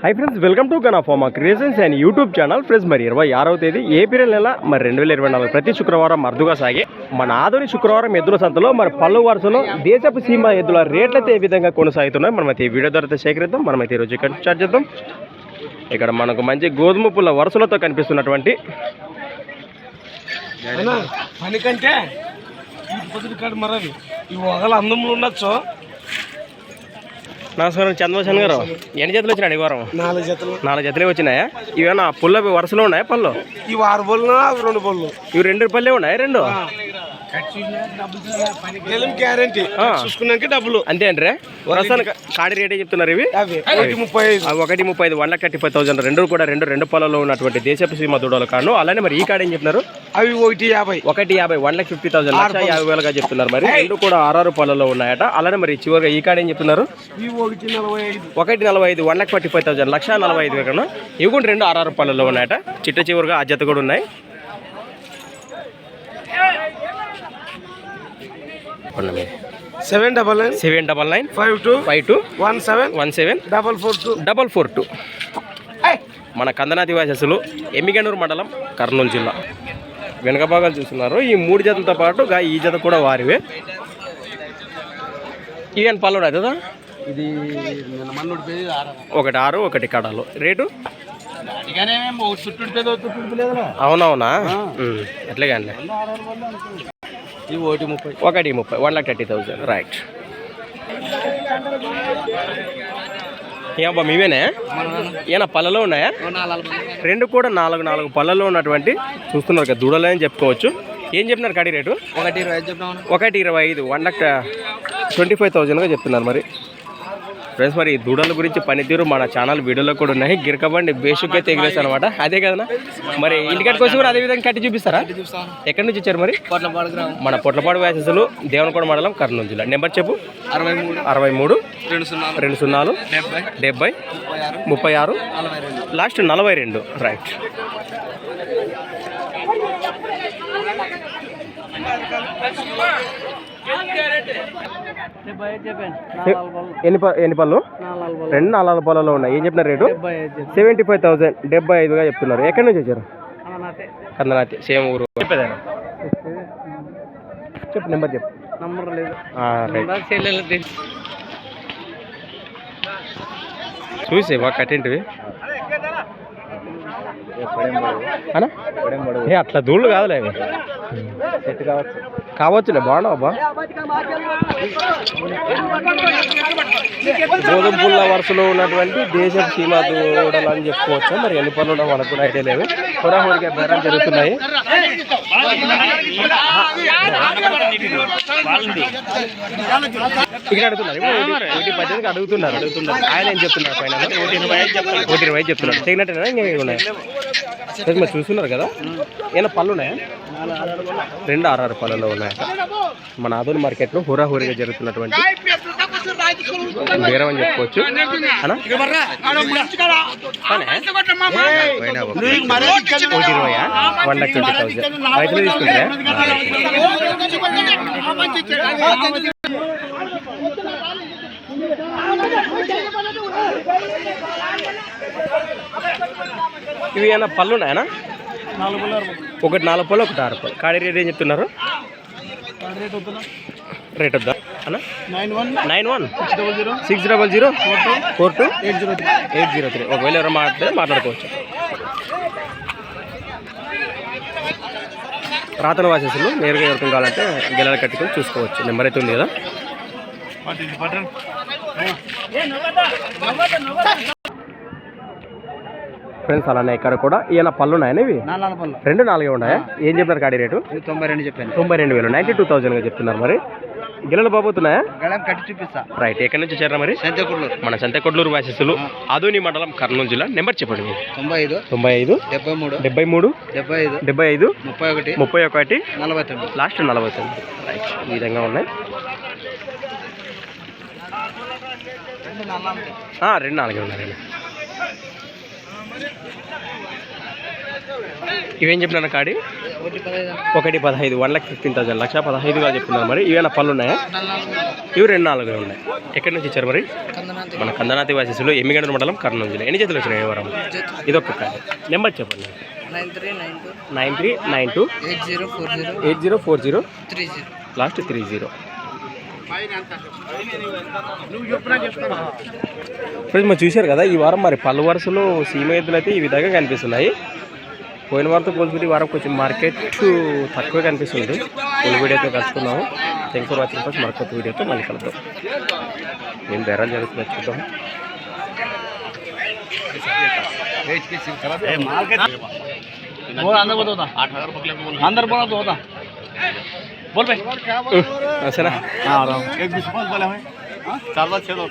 High friends welcome to గనాఫోమా creations and YouTube channel friends మరి ఇరవై ఆరవ తేదీ ఏప్రిల్ నెల మరి రెండు వేల ఇరవై నాలుగు ప్రతి శుక్రవారం అరుదుగా సాగే మన ఆధునిక శుక్రవారం ఎద్దుల సంతలో మరి పళ్ళు వరుసలో దేశపు సీమ ఎద్దుల రేట్లు అయితే ఏ విధంగా కొనసాగుతున్నాయి మనమైతే ఈ వీడియో ద్వారా సేకరిద్దాం. మనమైతే ఈరోజు ఇక్కడ స్టార్ట్ చేద్దాం. ఇక్కడ మనకు మంచి గోధుమ పుల్ల వరుసలతో కనిపిస్తున్నటువంటి పని కంటే మరవి. ఈ ఒకళ్ళ అందంలో ఉండొచ్చు. నమస్కారం చంద్రశేఖర్ గారు. ఎన్ని జతలు వచ్చినాడు ఈ వారం? నాలుగు జతలు. నాలుగు జతలే వచ్చినాయా? ఇవేనా పుల్ల వరుసలో ఉన్నాయా పళ్ళు? ఈ ఆరు అవి రెండు బొల్లు ఇవి రెండు పల్లె ఉన్నాయి రెండు? గ్యారంటీ. చూసుకున్నాక డబ్బులు. అంతే అంటే ప్రస్తుతానికి కాడి రేటే చెప్తున్నారు ఇవి? ఒకటి ముప్పై ఒకటి ముప్పై ఐదు one lakh thirty five thousand. రెండు కూడా రెండు రెండు పొలాల్లో ఉన్నటువంటి దేశపు సీమ దూడలు కాను. అలానే మరి ఈ కాడ ఏం చెప్తున్నారు? అవి ఒకటి యాభై. ఒకటి యాభై వన్ లాక్ ఫిఫ్టీ థౌసండ్. లక్ష యాభై వేలుగా చెప్తున్నారు మరి. రెండు కూడా ఆరారు పొలాల్లో ఉన్నాయట. అలానే మరి చివరిగా ఈ కాడ ఏం చెప్తున్నారు? ఒకటి నలభై ఐదు. One lakh forty five thousand. లక్ష నలభై ఐదు వేలు ఇవి కూడా రెండు ఆరారు పొలాల్లో ఉన్నాయట. చిట్ట చివరిగా ఆ జత కూడా ఉన్నాయి. Seven double nine seven double nine five two five two one seven one seven double four two double four two. మన కందనాది వాసస్సులు ఎమ్మిగనూరు మండలం కర్నూలు జిల్లా. వెనక భాగాలు చూస్తున్నారు. ఈ మూడు జతలతో పాటు గా ఈ జత కూడా వారివే. ఇవేం పళ్ళు కదా? ఇది ఒకటి ఆరు ఒకటి కడాలు. రేటు? చుట్టూ పేరు చుట్టూ లేదు అవునవునా? అండి ఇవి ఒకటి ముప్పై. ఒకటి ముప్పై one lakh thirty thousand. Right ఏమబ్బా మీవేనే? ఏనా పళ్ళలో ఉన్నాయా? రెండు కూడా నాలుగు నాలుగు పళ్ళలో ఉన్నటువంటి చూస్తున్నారు కదా దూడలే అని చెప్పుకోవచ్చు. ఏం చెప్తున్నారు కడి రేటు? ఒకటి ఇరవై ఒకటి ఇరవై ఐదు వన్ లాక్ ట్వంటీ ఫైవ్ థౌజండ్గా చెప్తున్నారు మరి. ఫ్రెండ్స్ మరి దూడల గురించి పనితీరు మన ఛానల్ వీడియోలో కూడా ఉన్నాయి. గిరకబండి బేషుక్గా తెగిలేస్తాను అనమాట. అదే కదా? మరి ఇంటికాడికి వచ్చి కూడా అదే విధంగా కట్టి చూపిస్తారా? ఎక్కడి నుంచి వచ్చారు మరి? మన పొట్లపాడు వ్యాసెస్లు దేవనకోట మండలం కర్నూలు జిల్లా. నెంబర్ చెప్పు. అరవై మూడు. అరవై మూడు. రెండు సున్నా. రెండు సున్నాలు. డెబ్బై. ముప్పై ఆరు. లాస్ట్ నలభై రెండు. రైట్. ఎన్ని ఎన్ని పళ్ళు? రెండు నాలుగు పళ్ళలో ఉన్నాయి. ఏం చెప్పినారు రేటు? సెవెంటీ ఫైవ్ థౌసండ్ డెబ్బై ఐదుగా చెప్తున్నారు. ఎక్కడి నుంచి వచ్చారు? కందనాతి సేమ్ ఊరు. చెప్పేదాన్ని చెప్పు నెంబర్ చెప్పు. నంబర్ లేదు చూసేవా చూసి కట్టింటివి? అనా? అట్లా దూళ్ళు కాదులే. అవి సెట్ కావచ్చు. కావచ్చులే బాగున్నావు గోధుమ పుల్ల వరుసలో ఉన్నటువంటి దేశం సీమా దూడలు అని చెప్పుకోవచ్చు? మరి ఎన్ని పనులు ఉండవు మనకు కూడా ఐడియా లేవు. హోరాహోరిగా బేరాలు జరుగుతున్నాయి. ఇక్కడ అడుగుతున్నారు. ఒకటి- అడుగుతున్నారు అడుగుతున్నారు. ఆయన ఏం చెప్తున్నారు పైన ఒకటి ఇరవై చెప్తున్నారు. ఒకటి ఇంకా ఉన్నాయి? మరి చూస్తున్నారు కదా. ఏమైనా పళ్ళు ఉన్నాయా? రెండు ఆరు ఆరు పళ్ళలో ఉన్నాయి. మన ఆదోని మార్కెట్లో హోరాహోరీగా జరుగుతున్నటువంటి బేరం అని చెప్పుకోవచ్చు. ఇరవయా? వన్ లాక్ ట్వంటీ థౌసండ్ రైతులు ఇవి ఏమైనా పళ్ళు ఉన్నాయనా? ఒకటి నాలుగు పళ్ళు ఒకటి ఆరు పళ్ళు. కాడి రేట్ ఏం చెప్తున్నారు? రేట్ వద్దా? అన్న nine one nine one double zero six double zero four two eight zero three eight zero three ఒకవేళ ఎవరు మాట్లాడితే మాట్లాడుకోవచ్చు. రాతన వాసేసులు నేరుగా ఎవరికి కావాలంటే గెలలు కట్టుకొని చూసుకోవచ్చు. నెంబర్ అయితే ఉంది కదా? ఫ్రెండ్స్ అలానే ఇక్కడ కూడా ఈయన పళ్ళు ఉన్నాయని ఇవి రెండు నాలుగే ఉన్నాయా? ఏం చెప్పినారు కాడి రేటు? తొంభై రెండు చెప్పాను. తొంభై రెండు వేలు. నైంటీ టూ థౌజండ్గా చెప్తున్నారు మరి. గిల్లలు బాబోతున్నాయా? కట్టి చూపిస్తా. రైట్ ఎక్కడి నుంచి వచ్చారా మరి? సంతకుళ్ళు మన సంతకొడ్లూరు వాసిస్తులు ఆదోని మండలం కర్నూలు జిల్లా. నెంబర్ చెప్పండి మీరు. తొంభై ఐదు తొంభై ఐదు డెబ్బై మూడు డెబ్బై మూడు డెబ్బై ఐదు డెబ్బై ఐదు ముప్పై ఒకటి ముప్పై ఒకటి నలభై తొమ్మిది. లాస్ట్ నలభై తొమ్మిది. రైట్ ఈ విధంగా ఉన్నాయి. రెండు నాలుగే. ఉన్నారండి ఇవేం చెప్పినా కాడి? ఒకటి పదహైదు వన్ లాక్ ఫిఫ్టీన్ థౌసండ్ లక్ష పదహైదుగా చెప్తున్నారు మరి. ఇవేనా పళ్ళు ఉన్నాయా? ఇవి రెండు నాలుగు ఉన్నాయి. ఎక్కడి నుంచి ఇచ్చారు మరి? మన కందనాతి వాసిసులు ఎమ్మిగండ్ర మండలం కర్నూలు జిల్లా. ఎన్ని చేతులు వచ్చినాయి వారం ఇది ఒక్క కాడి. నెంబర్ చెప్పండి. Nine three nine two. Nine three nine two. Eight zero four zero. Eight zero four zero. Three zero. Last three zero. Friends మరి చూశారు కదా ఈ వారం మరి పలు వరుసలో సీమ ఎద్దులు అయితే ఈ విధంగా కనిపిస్తున్నాయి పోయిన వారంతో పోల్చుకుంటే ఈ వారం కొంచెం మార్కెట్ తక్కువ కనిపిస్తుంది ఫుల్ వీడియోతో కలుసుకున్నాము థ్యాంక్ ఫర్ వాచింగ్ ఫస్ట్ మరొక వీడియోతో మళ్ళీ కలుద్దాం ఏం బేరాలు జరుగుతున్నాయి చూద్దాం अंदर बोला तो होता बोल भाई। आ रहा हूँ? एक बीस बोला मैं हाँ? चार बार छह लोग